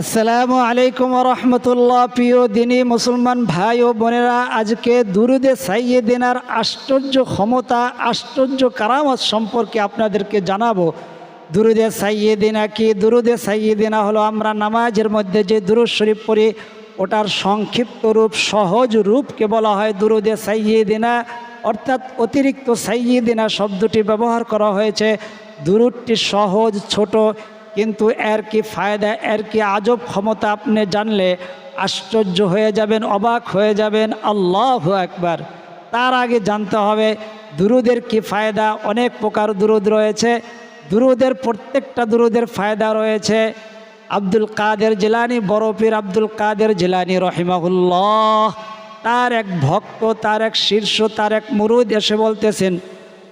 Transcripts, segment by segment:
আসসালামু আলাইকুম রহমতুল্লাহ প্রিয় দিনী মুসলমান ভাই ও বোনেরা, আজকে দুরুদে সাইয়ে দিনার আশ্চর্য ক্ষমতা, আশ্চর্য কারামত সম্পর্কে আপনাদেরকে জানাব। দুরুদে সাইয়ে দিনা কি? দুরুদে সাইয়ে দিনা হলো আমরা নামাজের মধ্যে যে দুরুদ শরীফ পড়ি, ওটার সংক্ষিপ্ত রূপ, সহজ রূপকে বলা হয় দুরুদে সাইয়ে দিনা অর্থাৎ অতিরিক্ত সাইয়ে দিনা শব্দটি ব্যবহার করা হয়েছে। দুরুদটি সহজ, ছোট কিন্তু এর কি ফায়দা, এর কি আজব ক্ষমতা আপনি জানলে আশ্চর্য হয়ে যাবেন, অবাক হয়ে যাবেন? আল্লাহ একবার তার আগে জানতে হবে, দুরুদের কি ফায়দা? অনেক প্রকার দুরুদ রয়েছে। দুরুদের, প্রত্যেকটা দুরুদের ফায়দা রয়েছে। আব্দুল কাদের জিলানি বরফির আব্দুল কাদের জিলানি রহিমাহুল্লাহ। তার এক ভক্ত, তার এক শীর্ষ, তার এক মুরুদ এসে বলতেছেন,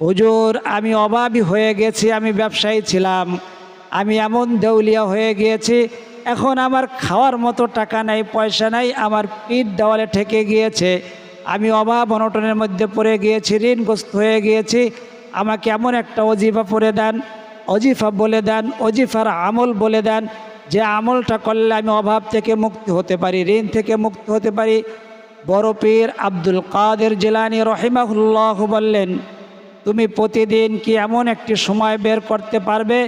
হুজুর, আমি অভাবী হয়ে গেছি, আমি ব্যবসায়ী ছিলাম। আমি এমন দেউলিয়া হয়ে গিয়েছি, এখন আমার খাওয়ার মতো টাকা নাই, পয়সা নাই, আমার পিঠ দেওয়ালে ঠেকে গিয়েছে। আমি অভাব অনটনের মধ্যে পড়ে গিয়েছি, ঋণগ্রস্ত হয়ে গিয়েছি। আমাকে এমন একটা অজিফা পড়ে দেন, অজিফা বলে দেন, অজিফার আমল বলে দেন, যে আমলটা করলে আমি অভাব থেকে মুক্তি হতে পারি, ঋণ থেকে মুক্তি হতে পারি। বড় পীর আব্দুল কাদের জিলানি রহিমাহুল্লাহ বললেন, তুমি প্রতিদিন কি এমন একটি সময় বের করতে পারবে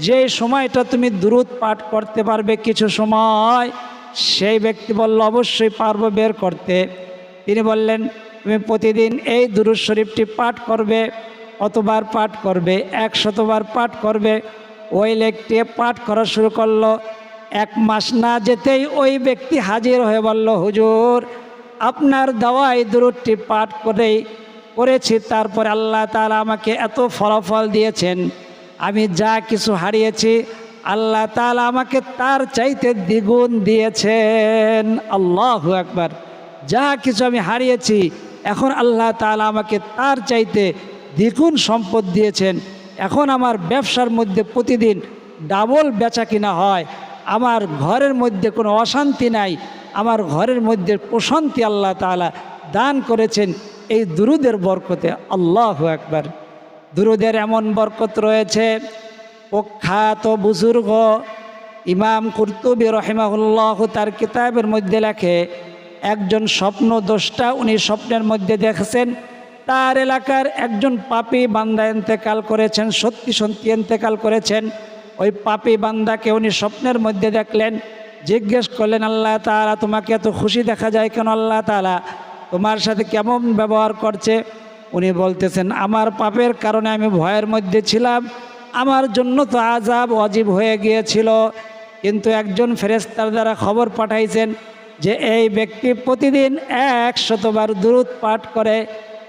যে সময়টা তুমি দূরত পাঠ করতে পারবে কিছু সময়, সেই ব্যক্তি বলল, অবশ্যই পারব বের করতে। তিনি বললেন, তুমি প্রতিদিন এই দুরুদ শরীফটি পাঠ করবে, কতবার পাঠ করবে, একশতবার পাঠ করবে। ওই লেখটি পাঠ করা শুরু করল। এক মাস না যেতেই ওই ব্যক্তি হাজির হয়ে বলল, হুজুর, আপনার দাওয়াই দুরুদটি পাঠ করেই করেছি, তারপরে আল্লাহ তাআলা আমাকে এত ফলাফল দিয়েছেন। আমি যা কিছু হারিয়েছি, আল্লাহ তাআলা আমাকে তার চাইতে দ্বিগুণ দিয়েছেন। আল্লাহ একবার যা কিছু আমি হারিয়েছি, এখন আল্লাহ তাআলা আমাকে তার চাইতে দ্বিগুণ সম্পদ দিয়েছেন। এখন আমার ব্যবসার মধ্যে প্রতিদিন ডাবল বেচা কিনা হয়, আমার ঘরের মধ্যে কোনো অশান্তি নাই, আমার ঘরের মধ্যে প্রশান্তি আল্লাহ তাআলা দান করেছেন, এই দুরুদের বরকতে। আল্লাহ একবার দুরুদের এমন বরকত রয়েছে। প্রখ্যাত বুজুর্গ ইমাম কুর্তুবী রহিমাহুল্লাহ তার কিতাবের মধ্যে লেখে, একজন স্বপ্ন দোষটা উনি স্বপ্নের মধ্যে দেখেছেন। তার এলাকার একজন পাপি বান্দা এন্তেকাল করেছেন, সত্যি সত্যি এন্তেকাল করেছেন। ওই পাপি বান্দাকে উনি স্বপ্নের মধ্যে দেখলেন। জিজ্ঞেস করলেন, আল্লাহ তালা তোমাকে এত খুশি দেখা যায় কেন? আল্লাহ তালা তোমার সাথে কেমন ব্যবহার করছে? উনি বলতেছেন, আমার পাপের কারণে আমি ভয়ের মধ্যে ছিলাম। আমার জন্য তো আজাব অজীব হয়ে গিয়েছিল। কিন্তু একজন ফেরেস্তার দ্বারা খবর পাঠাইছেন যে, এই ব্যক্তি প্রতিদিন এক শতবার দূরত পাঠ করে।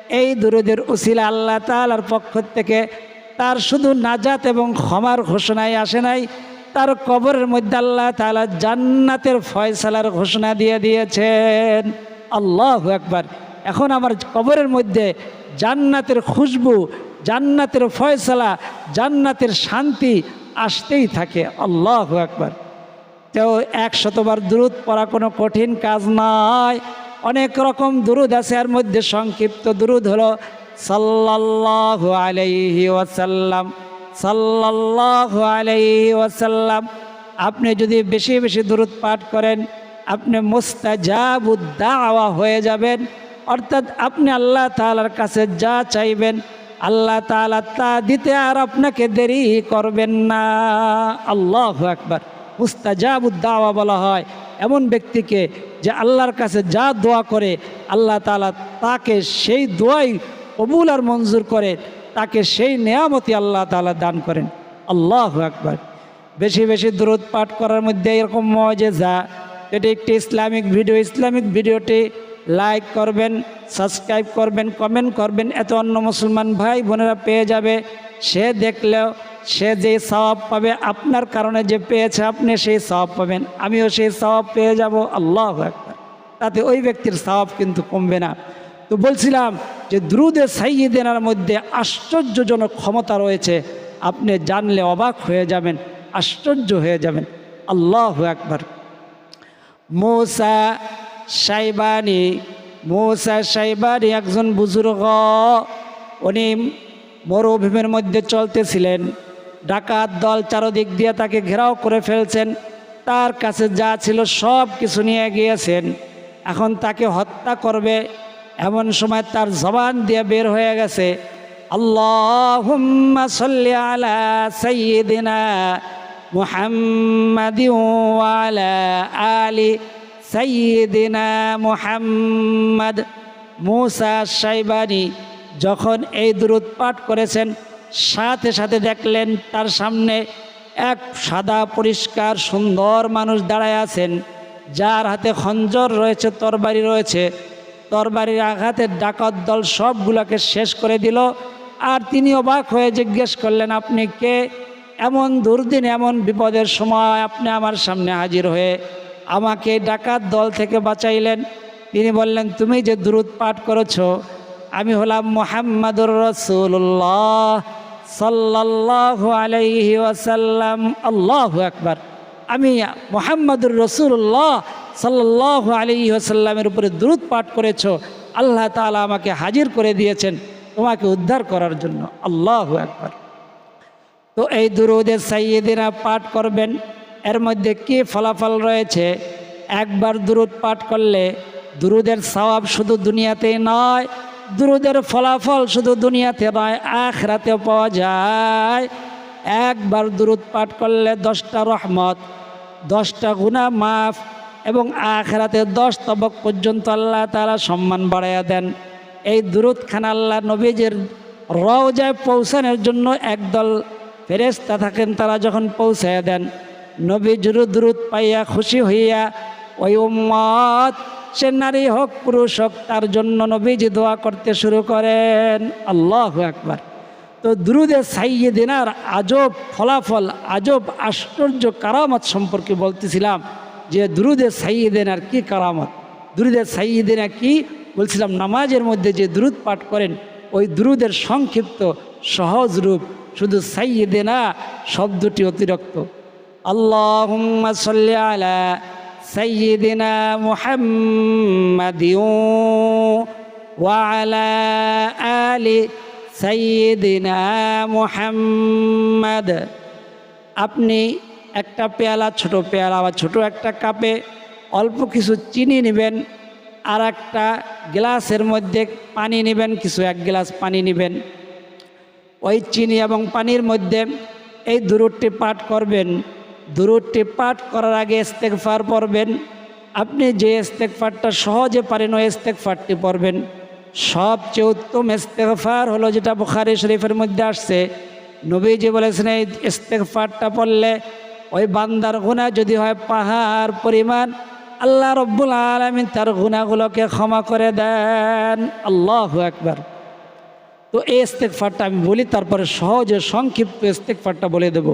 এই দুরুদের উসিলা আল্লাহ তালার পক্ষ থেকে তার শুধু নাজাত এবং ক্ষমার ঘোষণায় আসে নাই। তার কবরের মধ্যে আল্লাহ তালা জান্নাতের ফয়সালার ঘোষণা দিয়ে দিয়েছেন। আল্লাহ একবার এখন আমার কবরের মধ্যে জান্নাতের খুশবু, জান্নাতের ফয়সলা, জান্নাতের শান্তি আসতেই থাকে। আল্লাহ একবার এক শতবার দূরত পড়া কোনো কঠিন কাজ নয় অনেক রকম দুরুদ আছে, এর মধ্যে সংক্ষিপ্ত দুরুদ হলো, সাল্লাল্লাহু আলাইহি ওয়াসাল্লাম, সাল্লাল্লাহু আলাইহি ওয়াসাল্লাম। আপনি যদি বেশি বেশি দূরত পাঠ করেন, আপনি মুস্তাজাবুদ্দাওয়া হয়ে যাবেন। অর্থাৎ আপনি আল্লাহ তাআলার কাছে যা চাইবেন, আল্লাহ তাআলা তা দিতে আর আপনাকে দেরি করবেন না। আল্লাহ একবার মুস্তাজাবুদ্দাওয়া বলা হয় এমন ব্যক্তিকে যে আল্লাহর কাছে যা দোয়া করে, আল্লাহ তালা তাকে সেই দোয়াই কবুল আর মঞ্জুর করে, তাকে সেই নেয়ামতি আল্লাহ তালা দান করেন। আল্লাহ একবার বেশি বেশি দূরত পাঠ করার মধ্যে এরকম মজেজা। এটি একটি ইসলামিক ভিডিও। ইসলামিক ভিডিওটি লাইক করবেন সাবস্ক্রাইব করবেন কমেন্ট করবেন, এত অন্য মুসলমান ভাই বোনেরা পেয়ে যাবে। সে দেখলেও, সে যে সওয়াব পাবে, আপনার কারণে যে পেয়েছে, আপনি সেই সওয়াব পাবেন। আমিও সেই সওয়াব পেয়ে যাব, আল্লাহ একবার তাতে ওই ব্যক্তির সওয়াব কিন্তু কমবে না। তো বলছিলাম যে, দ্রুদে সাইয়েদেনার মধ্যে আশ্চর্যজনক ক্ষমতা রয়েছে। আপনি জানলে অবাক হয়ে যাবেন, আশ্চর্য হয়ে যাবেন। আল্লাহ একবার মৌসা সাইবানি, মৌসা সাইবানি একজন বুজুর্গ। উনি মরুভূমির মধ্যে চলতেছিলেন। ডাকাত দল চারদিক দিয়ে তাকে ঘেরাও করে ফেলছেন। তার কাছে যা ছিল সব কিছু নিয়ে গিয়েছেন। এখন তাকে হত্যা করবে। এমন সময় তার জবান দিয়ে বের হয়ে গেছে। সাল্লি আলা ওয়ালা আলি সাইয়্যিদিনা মুহাম্মদ মুসা সাইবানি যখন এই দূরত পাঠ করেছেন, সাথে সাথে দেখলেন তার সামনে এক সাদা, পরিষ্কার, সুন্দর মানুষ দাঁড়ায় আছেন। যার হাতে খঞ্জর রয়েছে, তরবারি রয়েছে। তরবারির আঘাতের ডাকাত দল সবগুলোকে শেষ করে দিল। আর তিনি অবাক হয়ে জিজ্ঞেস করলেন, আপনি কে? এমন দুর্দিন, এমন বিপদের সময় আপনি আমার সামনে হাজির হয়ে আমাকে ডাকাত দল থেকে বাঁচাইলেন। তিনি বললেন, তুমি যে দূরত পাঠ করেছ, আমি হলাম মোহাম্মদুর রসুল্লাহ সাল্লাহ আলাইহি ওয়াসাল্লাম। আল্লাহ একবার আমি মোহাম্মদুর রসুল্লাহ সাল্লাহ আলাইহি ওয়াসাল্লামের উপরে দূরত পাঠ করেছ। আল্লাহ তাআলা আমাকে হাজির করে দিয়েছেন তোমাকে উদ্ধার করার জন্য। আল্লাহ একবার তো এই দুরুদে সাইয়েদিনা পাঠ করবেন। এর মধ্যে কি ফলাফল রয়েছে? একবার দুরুদ পাঠ করলে দুরুদের সওয়াব শুধু দুনিয়াতেই নয়, দুরুদের ফলাফল শুধু দুনিয়াতে নয় আখরাতে পাওয়া যায়। একবার দুরুদ পাঠ করলে দশটা রহমত, দশটা গুণা মাফ এবং আখরাতে দশ তবক পর্যন্ত আল্লাহ তারা সম্মান বাড়াইয়া দেন। এই দুরুদ খান আল্লাহ নবীজের রওজায় পৌঁছানোর জন্য একদল ফেরেস্তা থাকেন, তারা যখন পৌঁছাইয়া দেন নবী জুরু দুরুদ পাইয়া খুশি হইয়া, ওই উম্মত, সে নারী হোক, পুরুষ হোক, তার জন্য নবীজি দোয়া করতে শুরু করেন। আল্লাহ একবার তো দুরুদে সাইয়ে দিনার আজব ফলাফল, আজব আশ্চর্য কারামত সম্পর্কে বলতেছিলাম যে দুরুদে সাইয়ে দিনার কি কারামত? দুরুদে সাইয়ে দিনা কি? বলছিলাম নামাজের মধ্যে যে দুরুদ পাঠ করেন, ওই দুরুদের সংক্ষিপ্ত সহজ রূপ শুধু সাইয়ে দেনা শব্দটি অতিরিক্ত। আল্লাহ সাল্লি আলা سيدنا محمد وعلى آل سيدنا محمد আপনি একটা পেয়ালা ছোট পেয়ালা বা ছোট একটা কাপে অল্প কিছু চিনি নেবেন আর একটা গ্লাসের মধ্যে পানি নেবেন কিছু এক গ্লাস পানি নেবেন ওই চিনি এবং পানির মধ্যে এই দূরটি পাঠ করবেন দুরুদটি পাঠ করার আগে ইস্তেকফার পড়বেন। আপনি যে ইস্তেকফারটা সহজে পারেন, ওই ইস্তেকফারটি পড়বেন। সবচেয়ে উত্তম ইস্তেকফার হলো যেটা বুখারি শরীফের মধ্যে আসছে। নবীজি বলেছেন, এই ইস্তেকফারটা পড়লে ওই বান্দার গুণা যদি হয়, পাহাড় পরিমাণ, আল্লাহ রব্বুল আলমিন তার গুণাগুলোকে ক্ষমা করে দেন। আল্লাহ একবার তো এই ইস্তেকফারটা আমি বলি, তারপরে সহজে সংক্ষিপ্ত ইস্তেকফারটা বলে দেবো।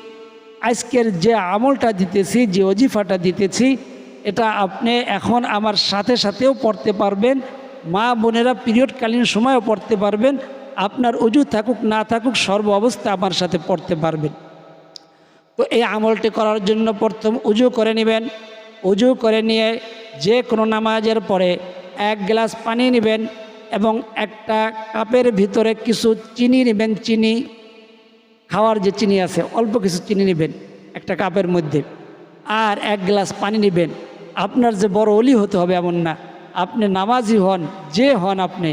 আজকের যে আমলটা দিতেছি, যে অজিফাটা দিতেছি, এটা আপনি এখন আমার সাথে সাথেও পড়তে পারবেন। মা বোনেরা পিরিয়ডকালীন সময়ও পড়তে পারবেন। আপনার অজু থাকুক, না থাকুক, সর্ব অবস্থা আমার সাথে পড়তে পারবেন। তো এই আমলটি করার জন্য প্রথম উজু করে নেবেন। উজু করে নিয়ে যে কোনো নামাজের পরে এক গ্লাস পানি নেবেন এবং একটা কাপের ভিতরে কিছু চিনি নেবেন। চিনি খাওয়ার যে চিনি আছে, অল্প কিছু চিনি নেবেন, একটা কাপের মধ্যে, আর এক গ্লাস পানি নেবেন। আপনার যে বড় অলি হতে হবে এমন না। আপনি নামাজি হন, যে হন আপনি,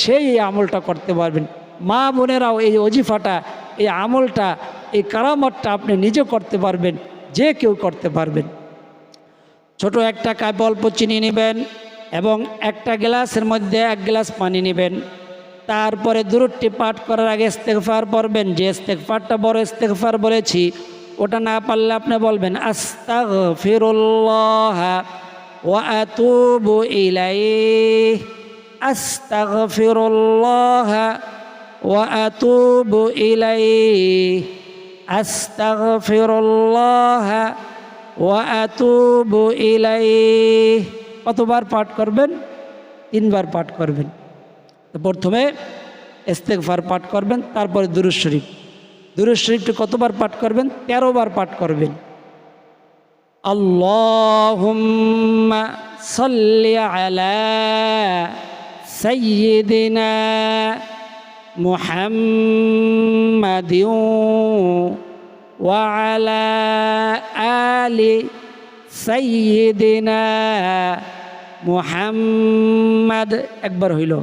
সেই এই আমলটা করতে পারবেন। মা বোনেরাও এই অজিফাটা, এই আমলটা, এই কারামতটা আপনি নিজে করতে পারবেন, যে কেউ করতে পারবেন। ছোট একটা কাপ অল্প চিনি নেবেন এবং একটা গ্লাসের মধ্যে এক গ্লাস পানি নেবেন। তারপরে দূরটি পাঠ করার আগে ইস্তেকফার পড়বেন। যে ইস্তেকফারটা বড় ইস্তেকফার বলেছি, ওটা না পারলে আপনি বলবেন আস্তাগ ফিরুল্লাহ ওয়াতুবু ইলাইহ। আস্তাগ ফিরুল্লাহ ওয়াতুবু ইলাইহ। আস্তাগফিরুল্লাহ ওয়া আতুবু ইলাইহ। কতবার পাঠ করবেন? তিনবার পাঠ করবেন। প্রথমে ইস্তেগফার পাঠ করবেন, তারপরে দুরুজ শরীফ। দুরুজ শরীফটি কতবার পাঠ করবেন? তেরো বার পাঠ করবেন। আল্লাহুম্মা ওয়া আলা আলি সাইয়্যিদিনা মুহাম্মাদ। একবার হইল।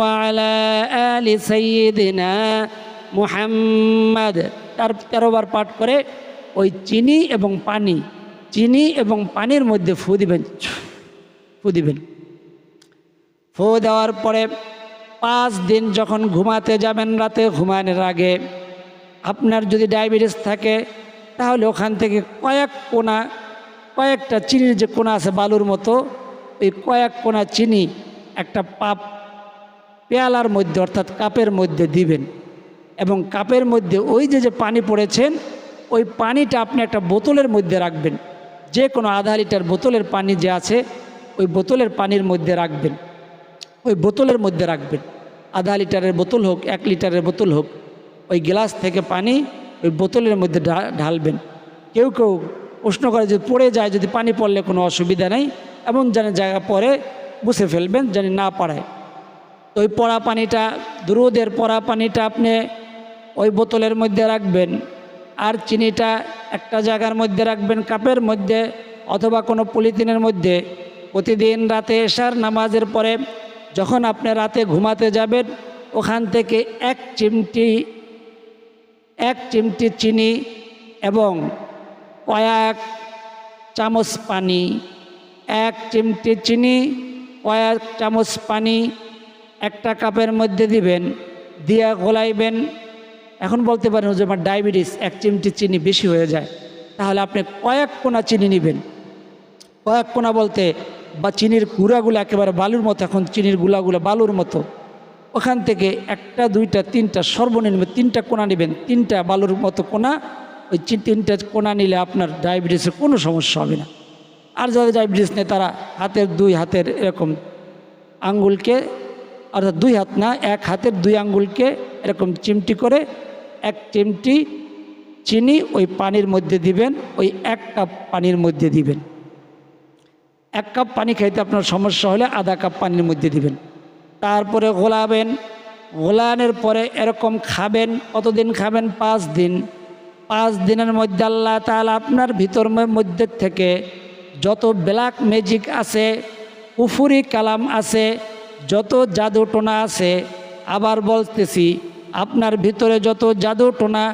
وعلى آل سيدنا মুহাম্মদ তার তেরোবার পাঠ করে ওই চিনি এবং পানি চিনি এবং পানির মধ্যে ফু দিবেন ফু দিবেন ফু দেওয়ার পরে পাঁচ দিন যখন ঘুমাতে যাবেন রাতে ঘুমানোর আগে আপনার যদি ডায়াবেটিস থাকে তাহলে ওখান থেকে কয়েক কোনা কয়েকটা চিনির যে কোনা আছে বালুর মতো ওই কয়েক কোনা চিনি একটা পাপ পেয়ালার মধ্যে, অর্থাৎ কাপের মধ্যে দিবেন। এবং কাপের মধ্যে ওই যে যে পানি পড়েছেন, ওই পানিটা আপনি একটা বোতলের মধ্যে রাখবেন। যে কোনো আধা লিটার বোতলের পানি যে আছে, ওই বোতলের পানির মধ্যে রাখবেন। ওই বোতলের মধ্যে রাখবেন। আধা লিটারের বোতল হোক, এক লিটারের বোতল হোক, ওই গ্লাস থেকে পানি ওই বোতলের মধ্যে ঢালবেন। কেউ কেউ প্রশ্ন করে যদি পড়ে যায় যদি পানি পড়লে কোনো অসুবিধা নেই? এমন যেন জায়গা পরে বুঝে ফেলবেন যেন না পড়ায় তো ওই পড়া পানিটা, দুরুদের পড়া পানিটা আপনি ওই বোতলের মধ্যে রাখবেন। আর চিনিটা একটা জায়গার মধ্যে রাখবেন, কাপের মধ্যে অথবা কোনো পলিথিনের মধ্যে। প্রতিদিন রাতে এসার নামাজের পরে যখন আপনি রাতে ঘুমাতে যাবেন, ওখান থেকে এক চিমটি এক চিমটি চিনি এবং কয়েক চামচ পানি, এক চিমটি চিনি কয়েক চামচ পানি একটা কাপের মধ্যে দিবেন, দিয়া গোলাইবেন এখন বলতে পারেন যে আমার ডায়াবেটিস এক চিমটি চিনি বেশি হয়ে যায়। তাহলে আপনি কয়েক কোনা চিনি নেবেন। কয়েক কোনা বলতে, বা চিনির গুঁড়াগুলো একেবারে বালুর মতো, এখন চিনির গুঁড়াগুলো বালুর মতো। ওখান থেকে একটা, দুইটা, তিনটা, সর্বনিম্ন তিনটা কোনা নেবেন। তিনটা বালুর মতো কোনা, ওই তিনটা কোনা নিলে আপনার ডায়াবেটিসের কোনো সমস্যা হবে না। আর যাদের ডায়াবেটিস নেই, তারা হাতের দুই হাতের এরকম আঙ্গুলকে, অর্থাৎ দুই হাত না, এক হাতের দুই আঙ্গুলকে এরকম চিমটি করে, এক চিমটি চিনি ওই পানির মধ্যে দিবেন, ওই এক কাপ পানির মধ্যে দিবেন। এক কাপ পানি খাইতে আপনার সমস্যা হলে আধা কাপ পানির মধ্যে দিবেন। তারপরে গোলাবেন গোলানোর পরে এরকম খাবেন, কতদিন খাবেন? পাঁচ দিন। পাঁচ দিনের মধ্যে আল্লাহ তাআলা আপনার ভিতর মধ্যে থেকে যত ব্ল্যাক ম্যাজিক আছে, উফুরি কালাম আছে, যত জাদু টোনা আছে, আবার বলতেছি, আপনার ভিতরে যত জাদু টোনা,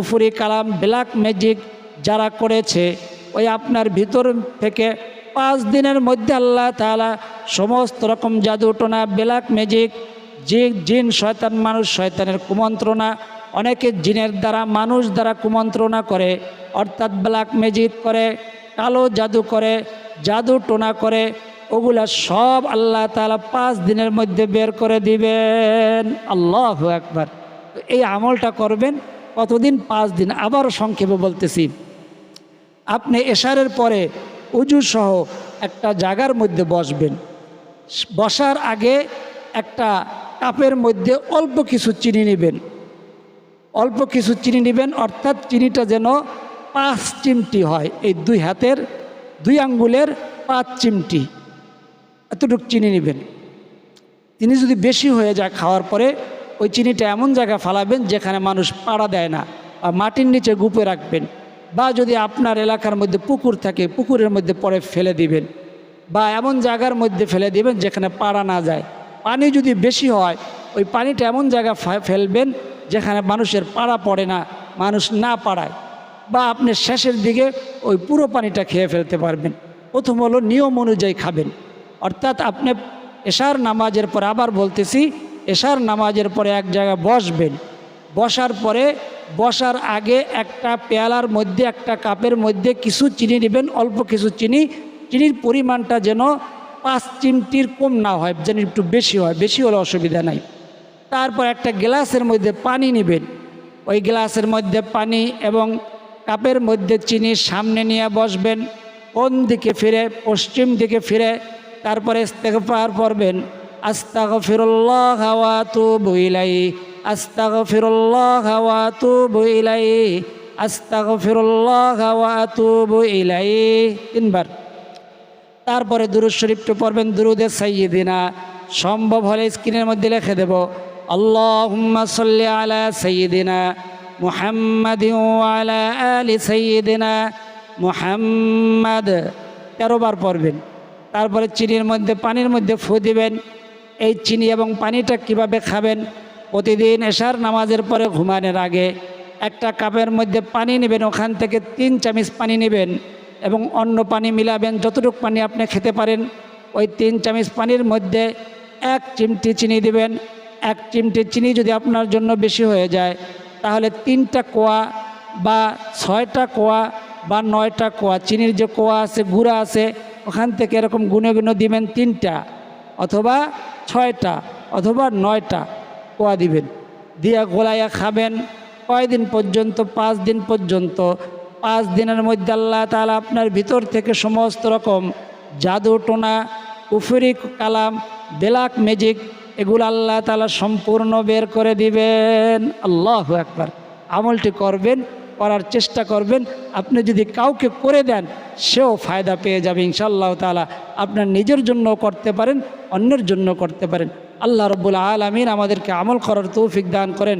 উফুরি কালাম, ব্ল্যাক ম্যাজিক যারা করেছে, ওই আপনার ভিতর থেকে পাঁচ দিনের মধ্যে আল্লাহ তাআলা সমস্ত রকম জাদু টোনা, ব্ল্যাক ম্যাজিক, যে জিন শয়তান মানুষ শয়তানের কুমন্ত্রণা, অনেকে জিনের দ্বারা, মানুষ দ্বারা কুমন্ত্রণা করে, অর্থাৎ ব্ল্যাক ম্যাজিক করে কালো জাদু করে, জাদু টোনা করে, ওগুলা সব আল্লাহ তালা পাঁচ দিনের মধ্যে বের করে দিবেন। আল্লাহ একবার এই আমলটা করবেন কতদিন? পাঁচ দিন। আবারও সংক্ষেপে বলতেছি। আপনি এশারের পরে উজু সহ একটা জায়গার মধ্যে বসবেন। বসার আগে একটা কাপের মধ্যে অল্প কিছু চিনি নেবেন। অল্প কিছু চিনি নেবেন, অর্থাৎ চিনিটা যেন পাঁচ চিমটি হয়। এই দুই হাতের, দুই আঙ্গুলের পাঁচ চিমটি। এতটুকু চিনি নেবেন। তিনি যদি বেশি হয়ে যায় খাওয়ার পরে, ওই চিনিটা এমন জায়গায় ফালাবেন যেখানে মানুষ পাড়া দেয় না বা মাটির নিচে গুপে রাখবেন বা যদি আপনার এলাকার মধ্যে পুকুর থাকে, পুকুরের মধ্যে পরে ফেলে দিবেন বা এমন জায়গার মধ্যে ফেলে দিবেন যেখানে পাড়া না যায়। পানি যদি বেশি হয়, ওই পানিটা এমন জায়গায় ফেলবেন যেখানে মানুষের পাড়া পড়ে না, মানুষ না পাড়ায়। বা আপনি শেষের দিকে ওই পুরো পানিটা খেয়ে ফেলতে পারবেন। প্রথম হলো নিয়ম অনুযায়ী খাবেন। অর্থাৎ আপনি এশার নামাজের পরে আবার বলতেছি, এশার নামাজের পরে এক জায়গায় বসবেন। বসার পরে বসার আগে একটা পেয়ালার মধ্যে, একটা কাপের মধ্যে কিছু চিনি নেবেন, অল্প কিছু চিনি। চিনির পরিমাণটা যেন পাঁচ চিমটির কম না হয়, যেন একটু বেশি হয়। বেশি হলে অসুবিধা নাই। তারপর একটা গ্লাসের মধ্যে পানি নেবেন। ওই গ্লাসের মধ্যে পানি এবং কাপের মধ্যে চিনি সামনে নিয়ে বসবেন, কোন দিকে ফিরে, পশ্চিম দিকে ফিরে, তারপরে ইস্তেগফার পড়বেন আস্তাগ ফিরুল্লাহ হাওয়া তু বইলাই আস্তাগ ফিরুল্লাহ হাওয়া তু বইলাই আস্তাগ ফিরুল্লাহ হাওয়া তু বইলাই তিনবার। তারপরে দুরুদ শরীফটা পড়বেন, দুরুদে সাইয়িদিনা সম্ভব হলে স্ক্রিনের মধ্যে লিখে দেব, আল্লাহুম্মা সাল্লি আলা সাইয়িদিনা মুহাম্মাদি আলা আলি সাইয়িদিনা মুহাম্মাদ। তেরোবার পড়বেন। তারপরে চিনির মধ্যে, পানির মধ্যে ফু দিবেন। এই চিনি এবং পানিটা কীভাবে খাবেন? প্রতিদিন এশার নামাজের পরে ঘুমানোর আগে একটা কাপের মধ্যে পানি নেবেন, ওখান থেকে তিন চামিচ পানি নেবেন এবং অন্য পানি মিলাবেন, যতটুকু পানি আপনি খেতে পারেন, ওই তিন চামিচ পানির মধ্যে এক চিমটি চিনি দিবেন। এক চিমটি চিনি যদি আপনার জন্য বেশি হয়ে যায় তাহলে তিনটা কোয়া বা ছয়টা কোয়া বা নয়টা কোয়া, চিনির যে কোয়া আছে, গুঁড়া আছে, ওখান থেকে এরকম গুনে গুনে দিবেন তিনটা অথবা ছয়টা অথবা নয়টা কোয়া দিবেন। দিয়া গোলাইয়া খাবেন, কয়দিন পর্যন্ত? পাঁচ দিন পর্যন্ত। পাঁচ দিনের মধ্যে আল্লাহ তালা আপনার ভিতর থেকে সমস্ত রকম জাদু টোনা উফরি কালাম, বেলাক ম্যাজিক এগুলো আল্লাহ তালা সম্পূর্ণ বের করে দিবেন। আল্লাহ একবার আমলটি করবেন, করার চেষ্টা করবেন। আপনি যদি কাউকে করে দেন, সেও ফায়দা পেয়ে যাবে ইনশাআল্লাহ তালা আপনার নিজের জন্য করতে পারেন, অন্যের জন্য করতে পারেন। আল্লাহ রব্বুল আলমিন আমাদেরকে আমল করার তৌফিক দান করেন।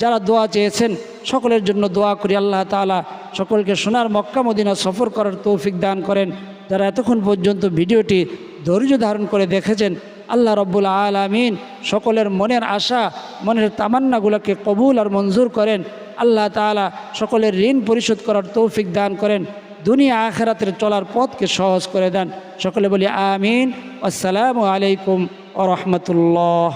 যারা দোয়া চেয়েছেন, সকলের জন্য দোয়া করি আল্লাহ তালা সকলকে সোনার মক্কা, মদিনা সফর করার তৌফিক দান করেন। যারা এতক্ষণ পর্যন্ত ভিডিওটি ধৈর্য ধারণ করে দেখেছেন আল্লাহ রব্বুল আলমিন সকলের মনের আশা, মনের তামান্নাগুলোকে কবুল আর মঞ্জুর করেন। আল্লাহ তালা সকলের ঋণ পরিশোধ করার তৌফিক দান করেন। দুনিয়া আখেরাতের চলার পথকে সহজ করে দেন। সকলে বলি আমিন। আসসালামু আলাইকুম ও রহমতুল্লাহ।